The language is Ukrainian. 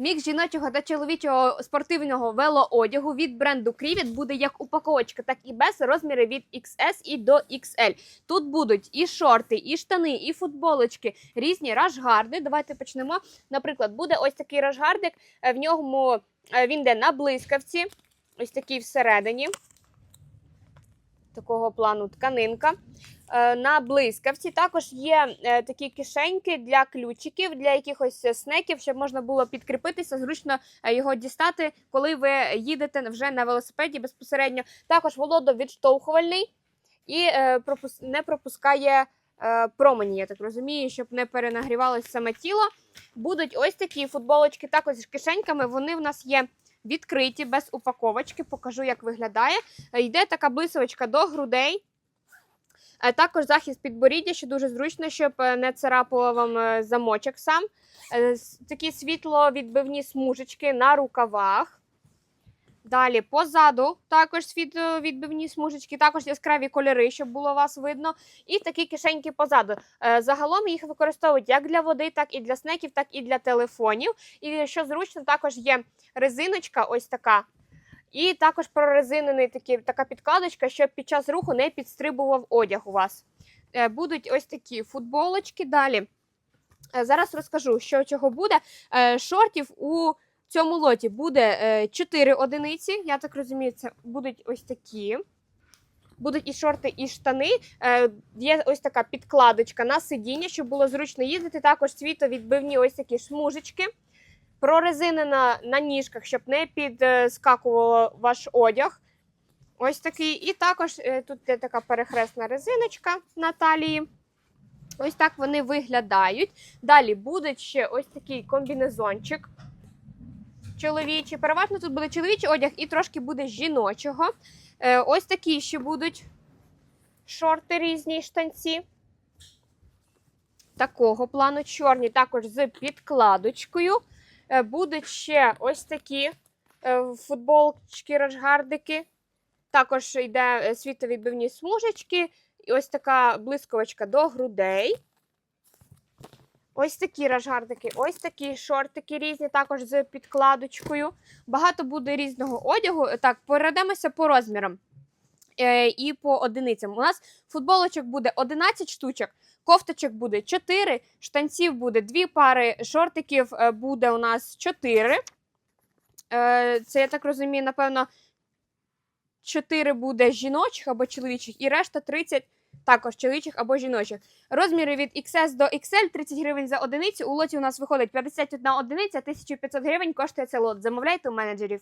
Мікс жіночого та чоловічого спортивного велоодягу від бренду Крівіт буде як упаковочка, так і без розміри від XS і до XL. Тут будуть і шорти, і штани, і футболочки, різні рашгарди. Давайте почнемо. Наприклад, буде ось такий рашгардик. е, В ньому е, він йде на блискавці, ось такий всередині. Такого плану тканинка. Е, На блискавці також є е, такі кишеньки для ключиків, для якихось снеків, щоб можна було підкріпитися, зручно е, його дістати, коли ви їдете вже на велосипеді безпосередньо. Також володовідштовхувальний і е, не пропускає промені, я так розумію, щоб не перенагрівалося саме тіло. Будуть ось такі футболочки, також з кишеньками. Вони в нас є відкриті без упаковочки. Покажу, як виглядає. Е, Йде така блисовочка до грудей. Е, Також захист підборіддя, що дуже зручно, щоб е, не царапало вам замочок сам. Такі світло відбивні смужечки на рукавах. Далі позаду також світловідбивні смужечки, також яскраві кольори, щоб було вас видно. І такі кишеньки позаду. Е, Загалом їх використовують як для води, так і для снеків, так і для телефонів. І що зручно, також є резиночка, ось така. І також прорезинений такі, така підкладочка, щоб під час руху не підстрибував одяг у вас. Е, Будуть ось такі футболочки. Далі. Е, Зараз розкажу, що чого буде. Е, Шортів у цьому лоті буде 4 одиниці. Я так розумію, це будуть ось такі. Будуть і шорти, і штани. Е, Є ось така підкладочка на сидіння, щоб було зручно їздити. Також світовідбивні ось такі шмужечки прорезинена на ніжках, щоб не підскакувало ваш одяг. Ось такий. І також е, тут є така перехресна резиночка на талії. Ось так вони виглядають. Далі буде ще ось такий комбінезончик. Чоловічий. Переважно тут буде чоловічий одяг і трошки буде жіночого. Е, Ось такі ще будуть шорти різні штанці. Такого плану чорні, також з підкладочкою. Е, Будуть ще ось такі е, футболочки, рашгардики. Також йде е, світовідбивні смужечки. І ось така блискавочка до грудей. Ось такі рашгардики, ось такі шортики різні, також з підкладочкою. Багато буде різного одягу. Так, перейдемося по розмірам е, і по одиницям. У нас футболочок буде 11 штучок, кофточок буде 4, штанців буде 2 пари, шортиків е, буде у нас 4. Е, Це, я так розумію, напевно, 4 буде жіночих або чоловічих, і решта 30 також чоловічих або жіночих. Розміри від XS до XL 30 гривень за одиницю. У лоті у нас виходить 51 одиниця, 1500 гривень коштує це лот. Замовляйте у менеджерів.